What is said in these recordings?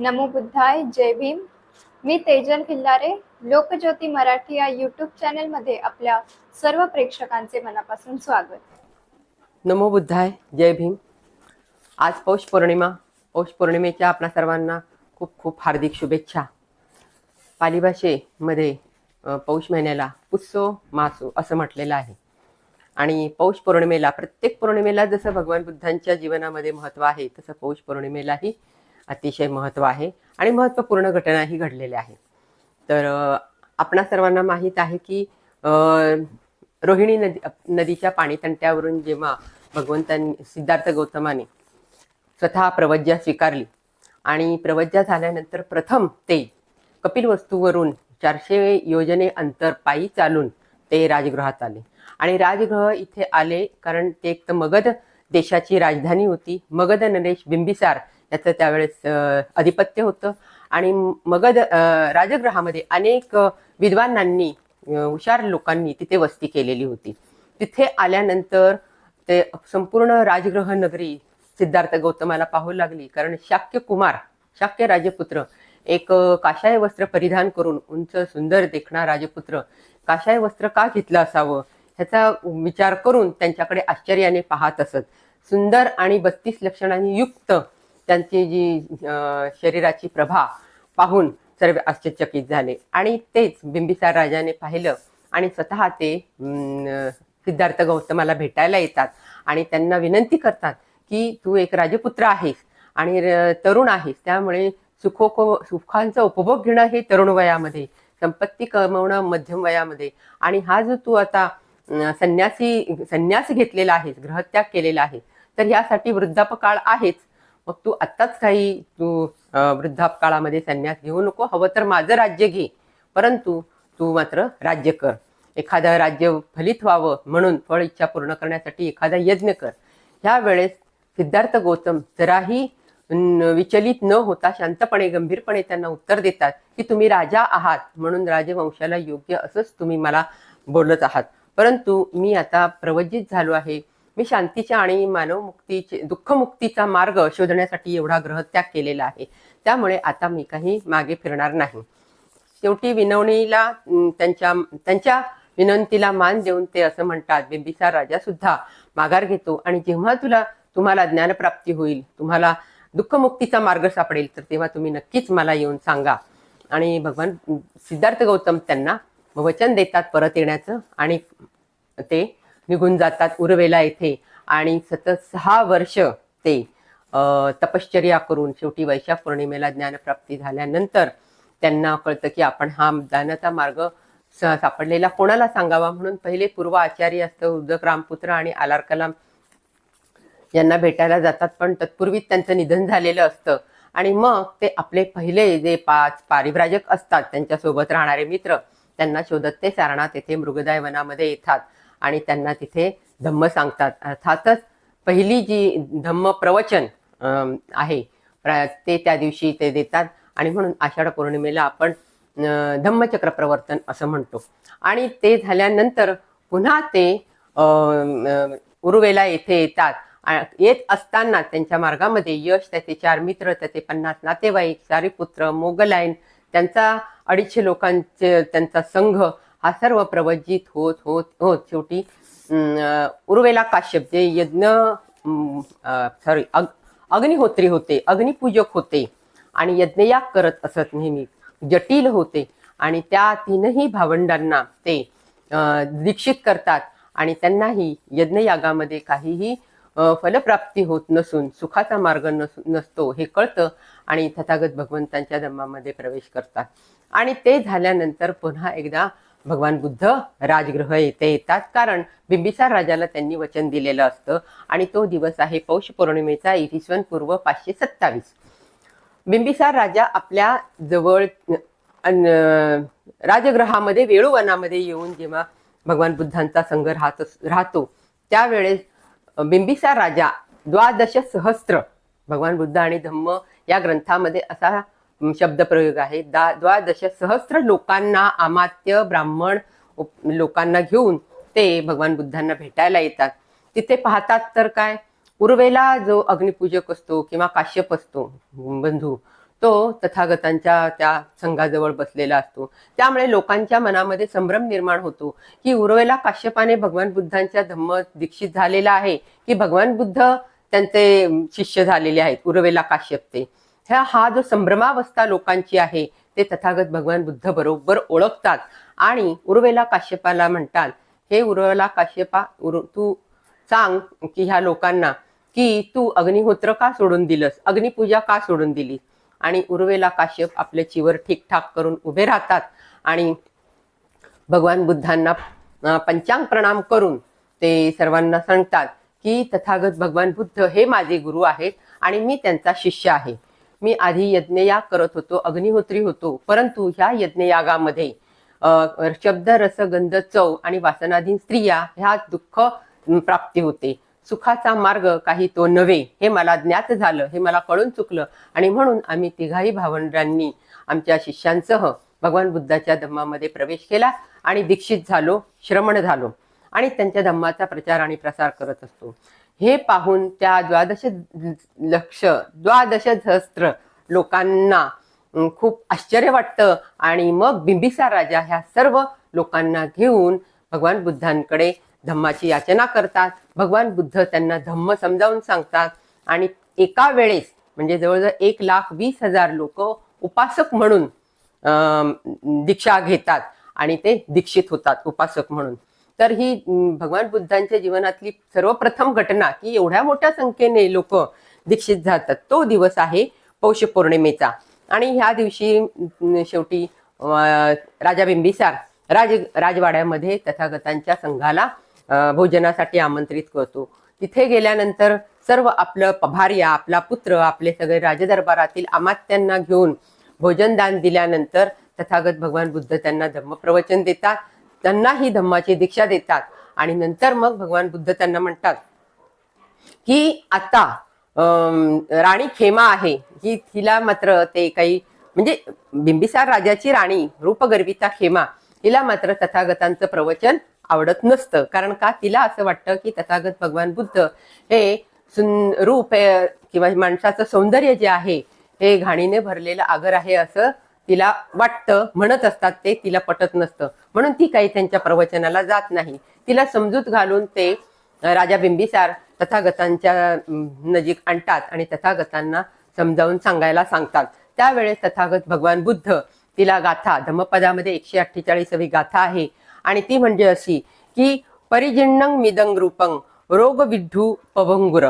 नमो बुद्धाय जय भीम. मी तेजल खिल्लारे लोकज्योती मराठी या यूट्यूब चॅनलमध्ये आपल्या सर्व प्रेक्षकांचे मनापासून स्वागत. नमो बुद्धाय जय भीम. आज पौष पौर्णिमा. पौष पौर्णिमेच्या आपल्या सर्वांना खूप खूप हार्दिक शुभेच्छा. पाली भाषेमध्ये पौष महिन्याला पुस्सो मासो असं म्हटलेलं आहे. आणि पौष पौर्णिमेला प्रत्येक पौर्णिमेला जसं भगवान बुद्धांच्या जीवनामध्ये महत्त्व आहे तसं पौष पौर्णिमेलाही अतिशय महत्त्व आहे आणि महत्त्वपूर्ण घटनाही घडलेल्या आहे. तर आपणा सर्वांना माहीत आहे की रोहिणी नदी नदीच्या पाणी तंट्यावरून जेव्हा भगवंतांनी सिद्धार्थ गौतमाने स्वतः प्रवज्जा स्वीकारली आणि प्रवज्जा झाल्यानंतर प्रथम ते कपिल वस्तूवरून चारशे योजने अंतर पायी चालून ते राजगृहात आले. आणि राजगृह इथे आले कारण ते एक तर मगध देशाची राजधानी होती. मगध नरेश बिंबिसार याचं त्यावेळेस अधिपत्य होतं. आणि मगध राजगृहामध्ये अनेक विद्वानांनी हुशार लोकांनी तिथे वस्ती केलेली होती. तिथे आल्यानंतर ते संपूर्ण राजग्रह नगरी सिद्धार्थ गौतमाला पाहू लागली. कारण शाक्य कुमार शाक्य राजपुत्र एक काशाय वस्त्र परिधान करून उंच सुंदर देखणा राजपुत्र काशाय वस्त्र का घेतलं असावं? ह्याचा विचार करून त्यांच्याकडे आश्चर्याने पाहत असत. सुंदर आणि बत्तीस लक्षणांनी युक्त त्यांची जी शरीराची प्रभा पाहून सर्व आश्चर्यचकित झाले. आणि तेच बिंबिसार राजाने पाहिलं आणि स्वतः ते सिद्धार्थ गौतमाला भेटायला येतात आणि त्यांना विनंती करतात की तू एक राजपुत्र आहेस आणि र- तरुण आहेस. त्यामुळे सुखो सुखांचा उपभोग घेणं हे तरुण वयामध्ये संपत्ती कमवणं मध्यम वयामध्ये. आणि हा जो तू आता संन्यासी संन्यास घेतलेला आहेस ग्रहत्याग केलेला आहे तर यासाठी वृद्धापकाळ आहेच. मग तू आत्ताच काही तू वृद्धापकाळामध्ये संन्यास घेऊ नको. हवं तर माझं राज्य घे. परंतु तू मात्र राज्य कर. एखादं राज्य फलित व्हावं म्हणून फळ इच्छा पूर्ण करण्यासाठी एखादा यज्ञ कर. ह्या वेळेस सिद्धार्थ गौतम जराही विचलित न होता शांतपणे गंभीरपणे त्यांना उत्तर देतात की तुम्ही राजा आहात म्हणून राजवंशाला योग्य असंच तुम्ही मला बोलत आहात. परंतु मी आता प्रवजित झालो आहे. मी शांतीच्या आणि मानवमुक्तीचे दुःखमुक्तीचा मार्ग शोधण्यासाठी एवढा ग्रहत्याग केलेला आहे. त्यामुळे आता मी काही मागे फिरणार नाही. शेवटी विनवणीला त्यांच्या त्यांच्या विनंतीला मान देऊन ते असं म्हणतात बिंबिसार राजा सुद्धा माघार घेतो आणि जेव्हा तुला तुम्हाला ज्ञानप्राप्ती होईल तुम्हाला दुःखमुक्तीचा मार्ग सापडेल तर तेव्हा तुम्ही नक्कीच मला येऊन सांगा. आणि भगवान सिद्धार्थ गौतम त्यांना वचन देतात परत येण्याचं आणि ते निघून जातात उर्वेला येथे. आणि सतत सहा वर्ष ते तपश्चर्या करून शेवटी वैशाख पौर्णिमेला ज्ञानप्राप्ती झाल्यानंतर त्यांना कळतं की आपण हा ज्ञानाचा मार्ग स- सापडलेला कोणाला सांगावा? म्हणून पहिले पूर्व आचार्य असतं उदक रामपुत्र आणि आलार कलाम यांना भेटायला जातात. पण तत्पूर्वी त्यांचं निधन झालेलं असतं. आणि मग ते आपले पहिले जे पाच पारिभ्राजक असतात त्यांच्यासोबत राहणारे मित्र त्यांना शोधत ते सारणात येथे मृगदाय वनामध्ये येतात. आणि त्यांना तिथे धम्म सांगतात. अर्थातच पहिली जी धम्म प्रवचन आहे प्र- ते त्या दिवशी ते देतात. आणि म्हणून आषाढ पौर्णिमेला आपण धम्मचक्र प्रवर्तन असं म्हणतो. आणि ते झाल्यानंतर पुन्हा ते उर्वेला येथे येतात. येत असताना त्यांच्या मार्गामध्ये यश त्याचे चार मित्र त्याचे पन्नास नातेवाईक सारीपुत्र मोगलायन त्यांचा अडीचशे लोकांचे त्यांचा संघ हा सर्व प्रवजित होत होत होत. शेवटी उर्वेला काश्यप जे यज्ञ सॉरी अग्निहोत्री होते अग्निपूजक होते आणि यज्ञयाग करत असत नेहमी. जटिल होते आणि त्या तीनही भावंडांना ते दीक्षित करतात आणि त्यांनाही यज्ञयागामध्ये काहीही फलप्राप्ती होत नसून सुखाचा मार्ग नस नसतो हे कळतं आणि तथागत भगवंतांच्या धम्मामध्ये प्रवेश करतात. आणि ते झाल्यानंतर पुन्हा एकदा भगवान बुद्ध राजगृह येथे येतात. कारण बिंबिसार राजाला त्यांनी वचन दिलेलं असतं आणि तो दिवस आहे पौष पौर्णिमेचा इसवी पूर्व पाचशे सत्तावीस. बिंबिसार राजा आपल्या जवळ अन- राजगृहामध्ये वेळूवनामध्ये येऊन जेव्हा भगवान बुद्धांचा संघ राहत राहतो त्यावेळेस बिंबिसार राजा द्वादश सहस्त्र भगवान बुद्ध आणि धम्म या ग्रंथामध्ये असा शब्दप्रयोग आहे. दा द्वादश सहस्र लोकांना आमात्य ब्राह्मण लोकांना घेऊन ते भगवान बुद्धांना भेटायला येतात. तिथे पाहतात तर काय? पूर्वेला जो अग्निपूजक असतो किंवा काश्यप असतो बंधू तो तथागतांच्या त्या संघाजवळ बसलेला असतो. त्यामुळे लोकांच्या मनामध्ये संभ्रम निर्माण होतो की उर्वेला काश्यपाने भगवान बुद्धांच्या धम्म दीक्षित झालेला आहे की भगवान बुद्ध त्यांचे शिष्य झालेले आहेत उर्वेला काश्यप ते. ह्या हा जो संभ्रमावस्था लोकांची आहे ते तथागत भगवान बुद्ध बरोबर ओळखतात. आणि उर्वेला काश्यपाला म्हणतात हे उर्वेला काश्यपा उर तू सांग की ह्या लोकांना की तू अग्निहोत्र का सोडून दिलंस? अग्निपूजा का सोडून दिली आणि उर्वेला काश्यप आपले चिवर ठीकठाक करून उभे राहतात आणि भगवान बुद्धांना पंचांग प्रणाम करून ते सर्वांना सांगतात की तथागत भगवान बुद्ध हे माझे गुरु आहेत आणि मी त्यांचा शिष्य आहे. मी आधी यज्ञयाग करत होतो अग्निहोत्री होतो परंतु ह्या यज्ञयागामध्ये शब्द रस गंध चव आणि वासनाधीन स्त्रिया ह्या दुःख प्राप्ती होते. सुखाचा मार्ग काही तो नव्हे हे मला ज्ञात झालं हे मला कळून चुकलं आणि म्हणून आम्ही तिघाही भावंडांनी आमच्या शिष्यांसह भगवान बुद्धाच्या धम्मामध्ये प्रवेश केला आणि दीक्षित झालो श्रमण झालो आणि त्यांच्या धम्माचा प्रचार आणि प्रसार करत असतो. हे पाहून त्या द्वादश लक्ष द्वादश सहस्त्र लोकांना खूप आश्चर्य वाटतं. आणि मग बिंबिसार राजा ह्या सर्व लोकांना घेऊन भगवान बुद्धांकडे धम्माची याचना करतात. भगवान बुद्ध त्यांना धम्म समजावून सांगतात. आणि एका वेळेस म्हणजे जवळजवळ एक लाख वीस हजार लोक उपासक म्हणून दीक्षा घेतात. आणि ते दीक्षित होतात उपासक म्हणून. तर ही भगवान बुद्धांच्या जीवनातली सर्वप्रथम घटना की एवढ्या मोठ्या संख्येने लोक दीक्षित जातात तो दिवस आहे पौष पौर्णिमेचा. आणि ह्या दिवशी शेवटी राजा बिंबिसार राज राजवाड्यामध्ये तथागतांच्या संघाला भोजनासाठी आमंत्रित करतो. तिथे गेल्यानंतर सर्व आपलं पभार्या आपला पुत्र आपले सगळे राजदरबारातील अमात्यांना घेऊन भोजनदान दिल्यानंतर तथागत भगवान बुद्ध त्यांना धम्मप्रवचन देतात. त्यांना ही धम्माची दीक्षा देतात. आणि नंतर मग भगवान बुद्ध त्यांना म्हणतात की आता अं, राणी खेमा आहे. ही तिला मात्र ते काही म्हणजे बिंबिसार राजाची राणी रूपगर्विता खेमा हिला मात्र तथागतांचं प्रवचन आवडत नसतं. कारण का? तिला असं वाटतं की तथागत भगवान बुद्ध हे सुन रूप किंवा माणसाचं सौंदर्य जे आहे हे घाणीने भरलेलं आगर आहे असं तिला वाटतं म्हणत असतात ते तिला पटत नसतं. म्हणून ती काही त्यांच्या प्रवचनाला जात नाही. तिला समजूत घालून ते राजा बिंबिसार तथागतांच्या नजीक आणतात आणि तथागतांना समजावून सांगायला सांगतात. त्यावेळेस तथागत भगवान बुद्ध तिला गाथा धम्मपदामध्ये एकशे अठ्ठेचाळीसावी गाथा आहे. आणि ती म्हणजे अशी की परिजिन्नंग मिदंग रूपंग रोग विद्धू पभंगुर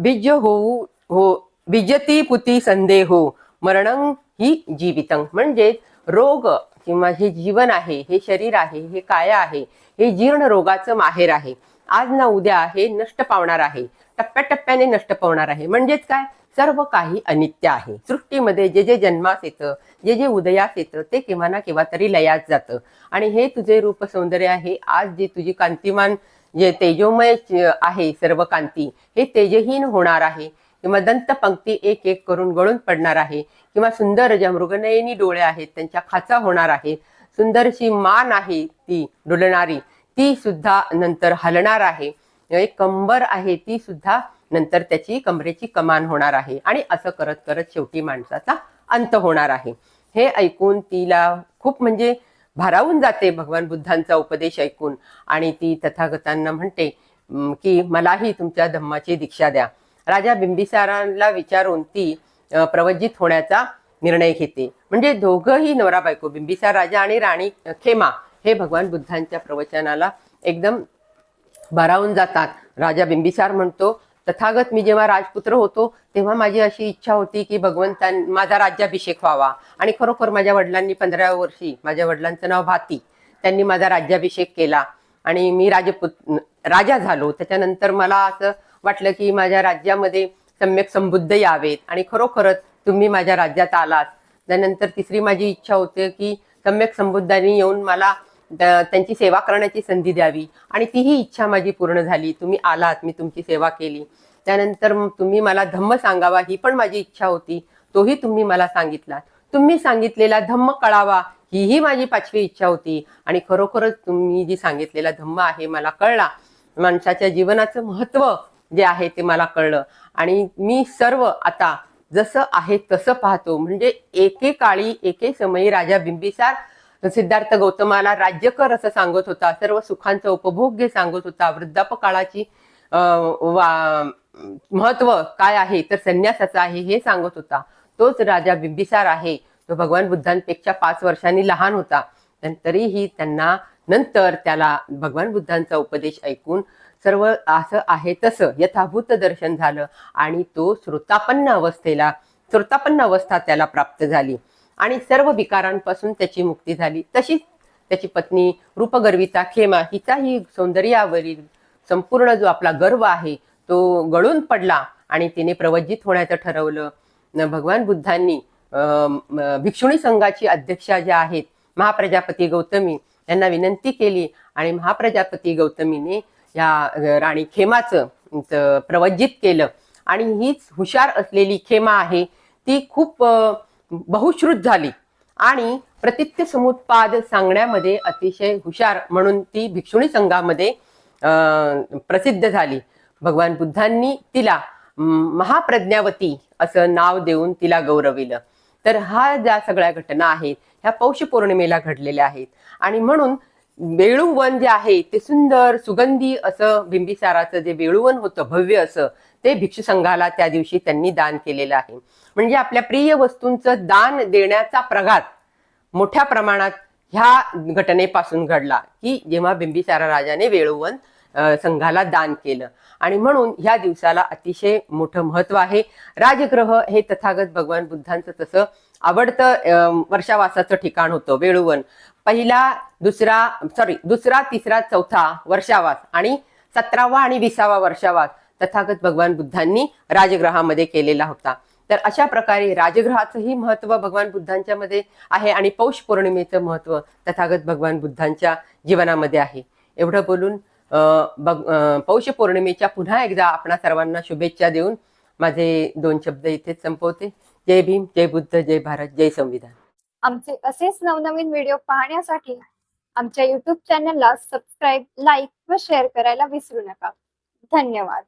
बीज होऊ हो बीजती पुती संदेहो मरणंग ही जीवितंग म्हणजे रोग किंवा हे जीवन आहे हे शरीर आहे हे काय आहे हे जीर्ण रोगाचं माहेर आहे. आज ना उद्या हे नष्ट पावणार आहे. टप्प्याटप्प्याने नष्ट पावणार आहे. म्हणजेच काय? सर्व काही अनित्य आहे. सृष्टीमध्ये जे जे जन्मास येतं जे जे उदयास येतं ते केव्हा ना केव्हा तरी लयात जातं. आणि हे तुझे रूप सौंदर्य आहे. आज जे तुझी कांतिमान जे तेजोमय आहे सर्व कांती हे तेजहीन होणार आहे. किंवा दंत पंक्ती एक एक करून गळून पडणार आहे. किंवा सुंदर ज्या मृगनयनी डोळे आहेत त्यांच्या खाचा होणार आहे. सुंदरशी मान आहे ती डुलणारी ती सुद्धा नंतर हलणार आहे. एक कंबर आहे ती सुद्धा नंतर त्याची कमरेची कमान होणार आहे. आणि असं करत करत शेवटी माणसाचा अंत होणार आहे. हे ऐकून तिला खूप म्हणजे भारावून जाते भगवान बुद्धांचा उपदेश ऐकून. आणि ती तथागतांना म्हणते की मलाही तुमच्या धम्माची दीक्षा द्या. राजा बिंबिसाराला विचारून ती प्रवजित होण्याचा निर्णय घेते. म्हणजे दोघंही नवरा बायको बिंबिसार राजा आणि राणी खेमा हे भगवान बुद्धांच्या प्रवचनाला एकदम भारावून जातात. राजा बिंबिसार म्हणतो तथागत मी जेव्हा राजपुत्र होतो तेव्हा माझी अशी इच्छा होती की भगवंतां माझा राज्याभिषेक व्हावा. आणि खरोखर माझ्या वडिलांनी पंधराव्या वर्षी माझ्या वडिलांचं नाव भाती. त्यांनी माझा राज्याभिषेक केला. आणि मी राजपुत राजा झालो. त्याच्यानंतर मला असं वाटलं की माझ्या राज्यामध्ये सम्यक समृद्ध यावेत. आणि खरोखरच तुम्ही माझ्या राज्यात आलात. त्यानंतर तिसरी माझी इच्छा होते की सम्यक समृद्धांनी येऊन मला त्यांची सेवा करण्याची संधी द्यावी. आणि तीही इच्छा माझी पूर्ण झाली. तुम्ही आलात मी तुमची सेवा केली. त्यानंतर तुम्ही मला धम्म सांगावा ही पण माझी इच्छा होती. तोही तुम्ही मला सांगितलात. तुम्ही सांगितलेला धम्म कळावा हीही माझी पाचवी इच्छा होती. आणि खरोखरच तुम्ही जी सांगितलेला धम्म आहे मला कळला. माणसाच्या जीवनाचं महत्त्व जे आहे ते मला कळलं. आणि मी सर्व आता जसं आहे तसं पाहतो. म्हणजे एकेकाळी एके समयी राजा बिंबिसार सिद्धार्थ गौतमाला राज्य कर असं सांगत होता. सर्व सुखांचा उपभोग घे सांगत होता. वृद्धापकाळाची वा- महत्त्व काय आहे? तर संन्यासाचं आहे हे सांगत होता. तोच राजा बिंबिसार आहे. तो भगवान बुद्धांपेक्षा पाच वर्षांनी लहान होता. तरीही त्यांना नंतर त्याला भगवान बुद्धांचा उपदेश ऐकून सर्व असं आहे तसं. यथाभूत दर्शन झालं आणि तो श्रोतापन्न अवस्थेला श्रोतापन्न अवस्था त्याला प्राप्त झाली. आणि सर्व विकारांपासून त्याची मुक्ती झाली. तशीच त्याची पत्नी रूपगर्विता खेमा हिचाही सौंदर्यावरील संपूर्ण जो आपला गर्व आहे तो गळून पडला आणि तिने प्रवज्जित होण्याचं ठरवलं. भगवान बुद्धांनी भिक्षुणी संघाची अध्यक्षा ज्या आहेत महाप्रजापती गौतमी यांना विनंती केली आणि महाप्रजापती गौतमीने ह्या राणी खेमाचं प्रवज्जित केलं. आणि हीच हुशार असलेली खेमा आहे ती खूप बहुश्रुत झाली. आणि प्रतित्य समुत्पाद सांगण्यामध्ये अतिशय हुशार म्हणून ती भिक्षुणी संघामध्ये प्रसिद्ध झाली. भगवान बुद्धांनी तिला महाप्रज्ञावती असं नाव देऊन तिला गौरविलं. तर हा ज्या सगळ्या घटना आहेत ह्या पौष पौर्णिमेला घडलेल्या आहेत. आणि म्हणून वेळूवन जे आहे ते सुंदर सुगंधी असं बिंबिसाराचं जे वेळुवन होतं भव्य असं ते भिक्षुसंघाला त्या दिवशी त्यांनी दान केलेलं आहे. म्हणजे आपल्या प्रिय वस्तूंचं दान देण्याचा प्रघात मोठ्या प्रमाणात ह्या घटनेपासून घडला की जेव्हा बिंबिसारा राजाने वेळोवन संघाला दान केलं. आणि म्हणून ह्या दिवसाला अतिशय मोठं महत्त्व आहे. राजग्रह हे तथागत भगवान बुद्धांचं तसं आवडतं वर्षावासाचं ठिकाण होतं वेळुवन. पहिला दुसरा सॉरी दुसरा तिसरा चौथा वर्षावास आणि सतरावा आणि विसावा वर्षावास तथागत भगवान बुद्धांनी राजग्रहामध्ये केलेला होता. तर अशा प्रकारे राजग्रहाचंही महत्त्व भगवान बुद्धांच्या मध्ये आहे आणि पौष पौर्णिमेचं महत्त्व तथागत भगवान बुद्धांच्या जीवनामध्ये आहे. एवढं बोलून अं, पौष पौर्णिमेच्या पुन्हा एकदा आपणा सर्वांना शुभेच्छा देऊन माझे दोन शब्द इथेच संपवते. जय भीम जय बुद्ध जय भारत जय संविधान. आमचे असेच नवनवीन व्हिडिओ पाहण्यासाठी आमच्या युट्यूब चॅनलला सबस्क्राईब लाईक व शेअर करायला विसरू नका. धन्यवाद.